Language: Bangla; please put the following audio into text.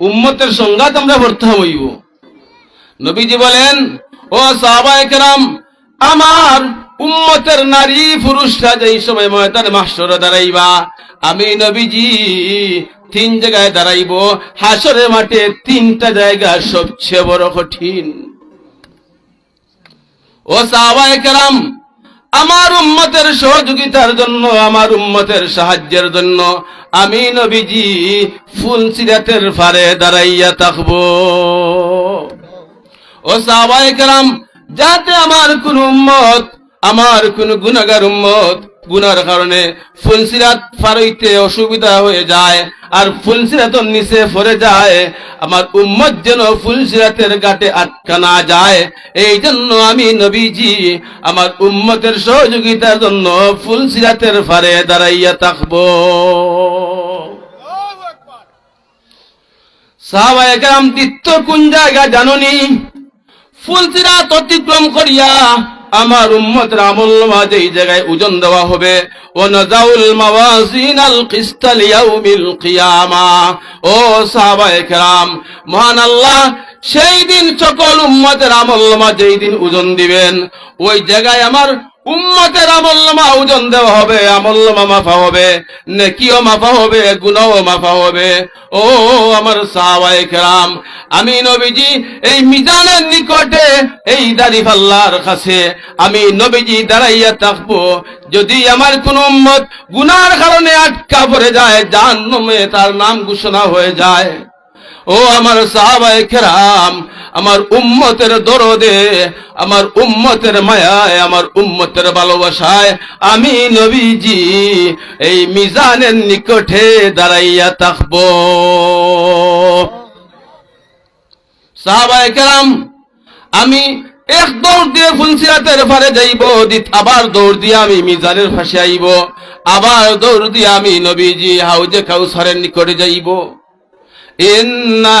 উম্মতের সংঘাত আমরা ভরতে হইব। নবীজি বলেন, ও সাহাবায়ে কেরাম, আমার উম্মতের নারী পুরুষরা যেই সময় ময়দান মাস্টর দাঁড়াইবা, আমি নবীজি তিন জায়গায় দাঁড়াইব। হাসরের মাঠে তিনটা জায়গা সবচেয়ে বড় কঠিন। ও সাহাবায়ে কেরাম আমার উম্মতের সহযোগিতার জন্য, আমার উম্মতের সাহায্যের জন্য আমি নবীজি ফুল সিরাতের ফারে দাঁড়াইয়া থাকব। ও সাহাবায়ে কেরাম, যাতে আমার কোন উম্মত, আমার কোন গুনাহগার উম্মত গুনার কারণে ফুলসিরাত ফারইতে অসুবিধা হয়ে যায় আর ফুলসিরাতর নিচে পড়ে যায়। আমার উম্মত যেন ফুলসিরাতের ঘাটে আটকা না যায়। এই জন্য আমি নবীজি আমার উম্মতের সহযোগিতার জন্য ফুলসিরাতের ফারে দাঁড়াইয়া থাকব। সাহাবায়ে কেরাম তীর্থ কোন জায়গা জাননি? ফুলসিরাত অতিক্রম করিয়া আমার উম্মত আমল মাঝে এই জায়গায় ওজন দেওয়া হবে। ও নাজাউল মাওয়াজিন আল কিস্তাল ইয়াউমিল কিয়ামা। ও সাহাবায়ে কেরাম, মহান আল্লাহ, সেই দিন সকল উম্মতের আমল মাঝে যেই দিন ওজন দিবেন। ওই জায়গায় আমার উম্মতের আমল্লামা ওজন দেওয়া হবে আমল্লামা মাফা হবে, নেকিও মাফা হবে গুনাও মাফা হবে। ও আমার সাহাবায়ে কেরাম, আমি নবীজি এই মিজানের নিকটে, এই দাড়ি পাল্লার কাছে আমি নবীজি দাঁড়াইয়া থাকব। যদি আমার কোন উম্মত গুনার কারণে আটকা পড়ে যায়, জাহান্নামে তার নাম ঘোষণা হয়ে যায়। ও আমার সাহাবায়ে কেরাম আমার উম্মতের দরদে, আমার উম্মতের মায়ায়, আমার উম্মতের ভালোবাসায় আমি নবীজি এই মিজানের নিকটে দাঁড়াইয়া থাকব। সাহাবায় কেরাম, আমি এক দৌড় দিয়ে ফুলসিরাতের ফারে যাইব আবার দৌড় দিয়ে আমি মিজানের ফাঁসে আইব, আবার দৌড় দিয়ে আমি নবীজি হাউজে কাউসারের নিকটে যাইব। ইন্না